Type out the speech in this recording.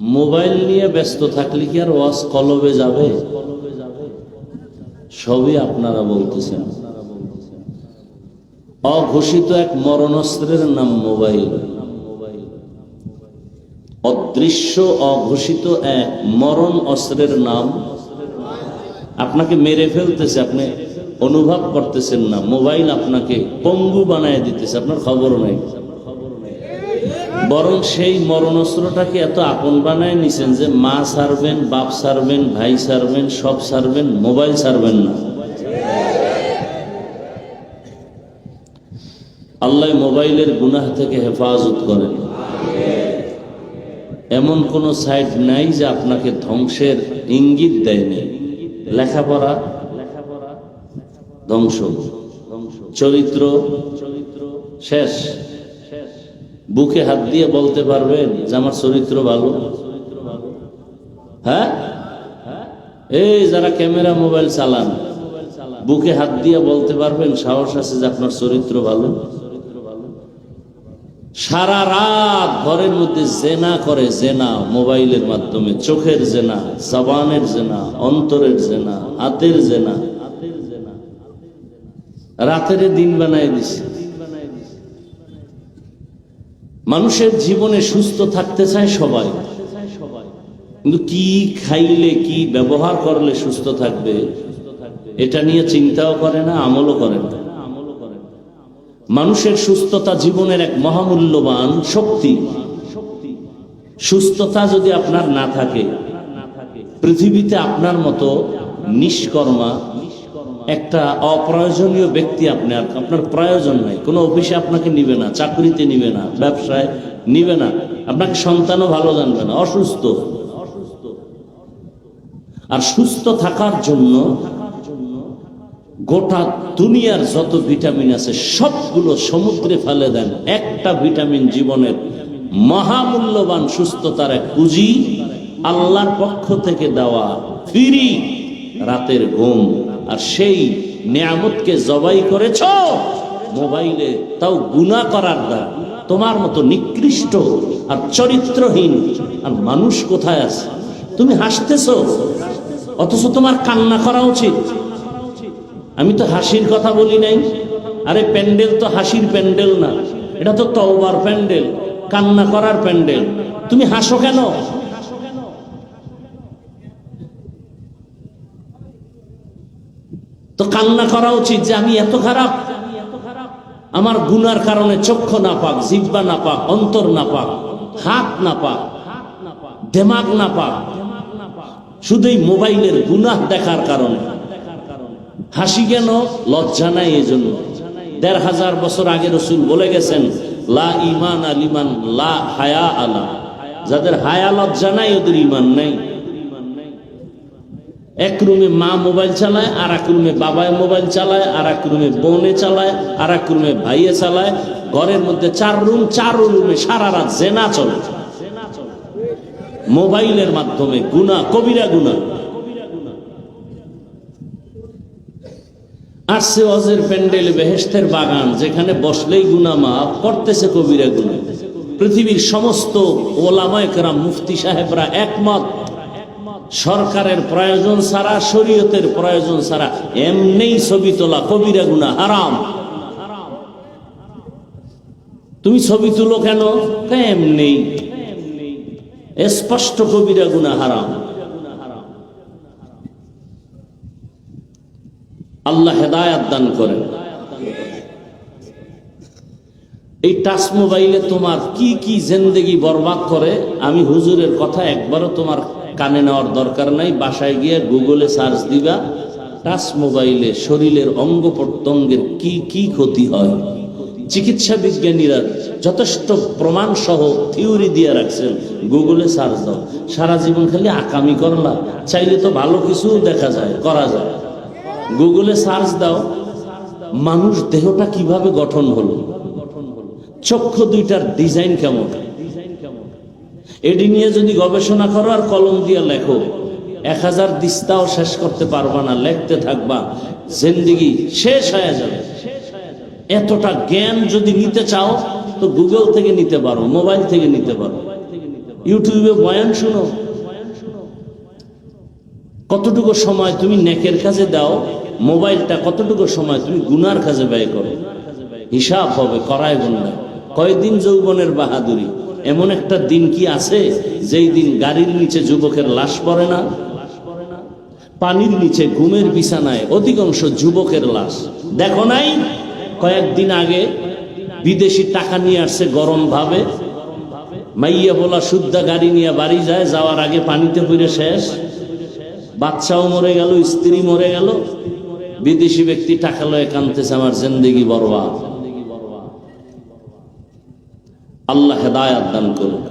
Mobile নিয়ে ব্যস্ত থাকলে কি আর ওয়াজ কলবে যাবে? সবই আপনারা বলতেছেন। অঘোষিত এক মরণস্ত্রের নাম মোবাইল। অদৃশ্য অঘোষিত এক মরণ অস্ত্রের নাম। আপনাকে মেরে ফেলতেছে, আপনি অনুভব করতেছেন না। মোবাইল আপনাকে পঙ্গু বানায় দিতেছে, আপনার খবর নাই। বরং সেই মরণস্ত্রটাকে এত আপন বানায় নিছেন যে মা সারবেন বাপ সারবেন ভাই সারবেন সব সারবেন মোবাইল সারবেন না। আল্লাহ মোবাইলের গুনাহ থেকে হেফাজত করেন। এমন কোন সাইট নাই যে আপনাকে ধ্বংসের ইঙ্গিত দেয়নি। লেখাপড়া ধ্বংস। চরিত্র চরিত্র শেষ। বুকে হাত দিয়ে বলতে পারবেন যে আমার চরিত্র ভালো? হ্যাঁ? এই যারা ক্যামেরা, মোবাইল চালান, বুকে হাত দিয়ে বলতে পারবেন, সাহস আছে যে আপনার চরিত্র ভালো? সারা রাত ঘরের মধ্যে জেনা করে জেনা, মোবাইলের মাধ্যমে, চোখের জেনা, জবানের জেনা, অন্তরের জেনা, হাতের জেনা। রাতের দিন বানায় দিছে। মানুষের জীবনে সুস্থ থাকতে চায় সবাই। কিন্তু কি খাইলে, কি ব্যবহার করলে সুস্থ থাকবে, এটা নিয়ে চিন্তাও করে না, আমলও করে না। মানুষের সুস্থতা জীবনের এক মহামূল্যবান শক্তি। সুস্থতা যদি আপনার না থাকে, পৃথিবীতে আপনার মতো নিষ্কর্মা একটা অপ্রয়োজনীয় ব্যক্তি আপনার আপনার প্রয়োজন নাই। কোনো অফিসে আপনাকে নিবে না, চাকরিতে নিবে না, ব্যবসায় নিবে না। আপনাকে সন্তানও ভালো জানবে না, অসুস্থ। আর সুস্থ থাকার জন্য গোটা দুনিয়ার যত ভিটামিন আছে, সবগুলো সমুদ্রে ফেলে দেন। একটা ভিটামিন জীবনের মহামূল্যবান সুস্থতার এক পুঁজি আল্লাহর পক্ষ থেকে দেওয়া ফিরি রাতের ঘুম। আর সেই নিয়ামতকে জবাই করেছ, মোবাইলে তাও গুণা করার দ্বারা। তোমার মতো নিকৃষ্ট আর চরিত্রহীন আর মানুষ কোথায় আছে? তুমি হাসতেছ, অথচ তোমার কান্না করা উচিত। আমি তো হাসির কথা বলি নাই। আরে প্যান্ডেল তো হাসির প্যান্ডেল না, এটা তো তওবার প্যান্ডেল, কান্না করার প্যান্ডেল। তুমি হাসো কেন? তো কান্না করা উচিত যে আমি এত খারাপ। আমার গুনার কারণে চক্ষু না পাক জিব্বা না পাক অন্তর না পাক হাত না পাক দেমাগ না পাক শুধু এই মোবাইলের গুনাহ দেখার কারণে। হাসি কেন? লজ্জা নাই এই জন্য দেড় হাজার বছর আগে রসুল বলে গেছেন, লা ইমান আলিমান লা হায়া আলা। যাদের হায়া লজ্জা নাই, ওদের ইমান নাই। এক রুমে মা মোবাইল চালায় আর এক রুমে বাবায় মোবাইল চালায় আর এক রুমে বোনে চালায় আর এক রুমে ভাইয়ে চালায়। ঘরের মধ্যে চার রুম, চার রুমে সারা রাত জেনা চলে। মোবাইলের মাধ্যমে গুনা কবিরা গুনা আসছে অজের প্যান্ডেল বেহেস্তের বাগান, যেখানে বসলেই গুনা মা করতেছে কবিরা গুনা পৃথিবীর সমস্ত ওলামায় কেরাম, মুফতি সাহেবরা একমত সরকারের প্রয়োজন ছাড়া, শরীয়তের প্রয়োজন ছাড়া এমনি ছবি তোলা কবিরা গুনা হারাম। তুমি ছবি তুলো কেন? এমনি স্পষ্ট কবিরা গুনা হারাম। আল্লাহ হেদায়াত দান করেন। এই টাচ মোবাইলে তোমার কি কি জেন্দেগি বরবাদ করে? আমি হুজুরের কথা একবারও তোমার কানে নেওয়ার দরকার নাই, বাসায় গিয়ে গুগলে সার্চ দিবা, টাচ মোবাইলে শরীরের অঙ্গ প্রত্যঙ্গের কি কি ক্ষতি হয়। চিকিৎসা বিজ্ঞানীরা যথেষ্ট প্রমাণ সহ থিওরি দিয়ে রাখছেন, গুগলে সার্চ দাও। সারা জীবন খালি আকামি করলা, চাইলে তো ভালো কিছু দেখা যায়, করা যায়। গুগলে সার্চ দাও, মানুষ দেহটা কীভাবে গঠন হলো, চক্ষু দুইটার ডিজাইন কেমন? এটি নিয়ে যদি গবেষণা করো আর কলম দিয়ে লেখো, এক হাজার দিস্তাও শেষ করতে পারবা না, লেখতে থাকবা, জিন্দিগি শেষ হয়ে যাবে। এতটা জ্ঞান যদি নিতে চাও, তো গুগল থেকে নিতে পারো, মোবাইল থেকে নিতে পারো। ইউটিউবে বয়ান শুনো। কতটুকু সময় তুমি নেকের কাজে দাও, মোবাইলটা কতটুকু সময় তুমি গুনার কাজে ব্যয় করো? হিসাব হবে, করায় গুন্ডা কয়দিন যৌবনের বাহাদুরি? এমন একটা দিন কি আছে? যেই দিন গাড়ির নিচে যুবকের লাশ পড়ে না? পানির নিচে ঘুমের বিছানায় অধিকাংশ যুবকের লাশ। দেখো নাই? কয়েকদিন আগে বিদেশি টাকা নিয়ে আসছে গরম ভাবে। মাইয়া বলা শুদ্ধা গাড়ি নিয়ে বাড়ি যায়, যাওয়ার আগে পানিতে পড়ে শেষ। বাচ্চাও মরে গেল, স্ত্রী মরে গেল। বিদেশি ব্যক্তি টাকা লয়ে কানতেছে আমার জিন্দেগি বরবাদ। আল্লাহ হেদায়াত দান করুন